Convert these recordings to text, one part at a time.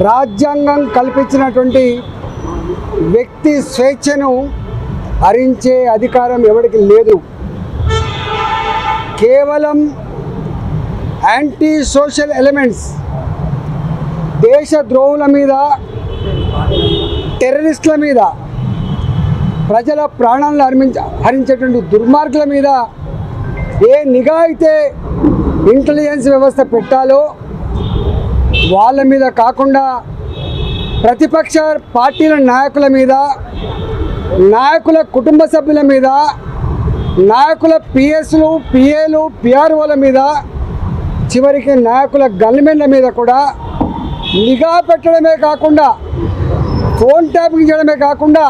రాజ్యాంగం కల్పించినటువంటి వ్యక్తి స్వేచ్ఛను హరించే అధికారం ఎవరికి లేదు. కేవలం యాంటీ సోషల్ ఎలిమెంట్స్ దేశ ద్రోహుల మీద టెర్రరిస్టుల మీద ప్రజల ప్రాణాలను హరించ హరించేటువంటి దుర్మార్గుల మీద ఏ నిఘా అయితే ఇంటెలిజెన్స్ వ్యవస్థ పెట్టాలో వాళ్ళ మీద కాకుండా ప్రతిపక్ష పార్టీల నాయకుల మీద నాయకుల కుటుంబ సభ్యుల మీద నాయకుల పిఎస్లు పిఏలు పిఆర్ఓల మీద చివరికి నాయకుల గన్మెన్ల మీద కూడా నిఘా పెట్టడమే కాకుండా ఫోన్ ట్యాపింగ్ చేయడమే కాకుండా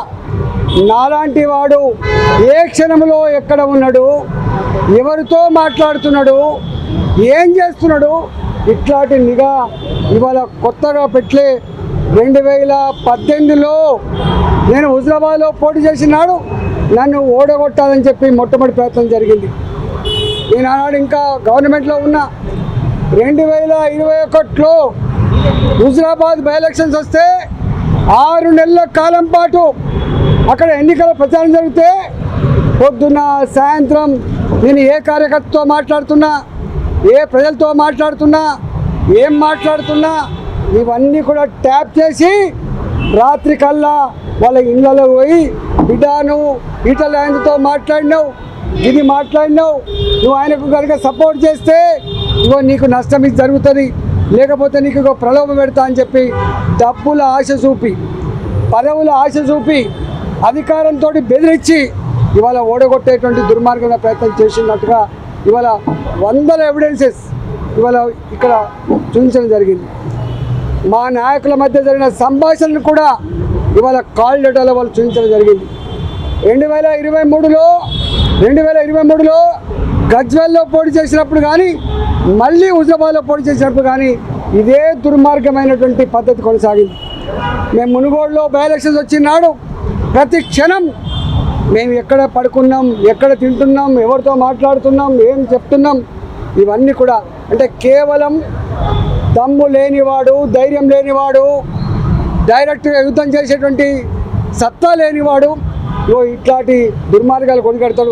నాలాంటి వాడు ఏ క్షణంలో ఎక్కడ ఉన్నాడు ఎవరితో మాట్లాడుతున్నాడు ఏం చేస్తున్నాడు ఇట్లాంటి నిఘా ఇవాళ కొత్తగా పెట్టలే రెండు వేల పద్దెనిమిదిలో నేను హుజరాబాద్లో పోటీ చేసినాడు. నన్ను ఓడగొట్టాలని చెప్పి మొట్టమొదటి ప్రయత్నం జరిగింది. నేను ఆనాడు ఇంకా గవర్నమెంట్లో ఉన్నా రెండు వేల ఇరవై ఒకటిలో హుజరాబాద్ బై ఎలక్షన్స్ వస్తే ఆరు నెలల కాలం పాటు అక్కడ ఎన్నికల ప్రచారం జరిగితే పొద్దున్న సాయంత్రం నేను ఏ కార్యకర్తతో మాట్లాడుతున్నా ఏ ప్రజలతో మాట్లాడుతున్నా ఏం మాట్లాడుతున్నా ఇవన్నీ కూడా ట్యాప్ చేసి రాత్రి కల్లా వాళ్ళ ఇళ్ళలో పోయి బిడ్డాను నువ్వు ఈటల ఆయనతో మాట్లాడినావు ఇది మాట్లాడినావు నువ్వు ఆయనకు కనుక సపోర్ట్ చేస్తే ఇగో నీకు నష్టం ఇది జరుగుతుంది లేకపోతే నీకు ఇగో ప్రలోభం పెడతా అని చెప్పి డబ్బుల ఆశ చూపి పదవుల ఆశ చూపి అధికారంతో బెదిరించి ఇవాళ ఓడగొట్టేటువంటి దుర్మార్గమైన ప్రయత్నం చేసినట్టుగా ఇవాళ వందల ఎవిడెన్సెస్ ఇవాళ ఇక్కడ చూపించడం జరిగింది. మా నాయకుల మధ్య జరిగిన సంభాషణలు కూడా ఇవాళ కాల్ డేటాలో వాళ్ళు చూపించడం జరిగింది. రెండు వేల ఇరవై మూడులో రెండు వేల ఇరవై మూడులో గజ్వెల్లో పోటీ చేసినప్పుడు కానీ మళ్ళీ హుజాబాద్లో పోటీ చేసినప్పుడు కానీ ఇదే దుర్మార్గమైనటువంటి పద్ధతి కొనసాగింది. మేము మునుగోడులో బై ఎలక్షన్స్ వచ్చినాడు ప్రతి క్షణం మేము ఎక్కడ పడుకున్నాం ఎక్కడ తింటున్నాం ఎవరితో మాట్లాడుతున్నాం ఏం చెప్తున్నాం ఇవన్నీ కూడా అంటే కేవలం దమ్ము లేనివాడు ధైర్యం లేనివాడు డైరెక్ట్గా యుద్ధం చేసేటువంటి సత్తా లేనివాడు ఓ ఇట్లాంటి దుర్మార్గాలు కొనిగడతాడు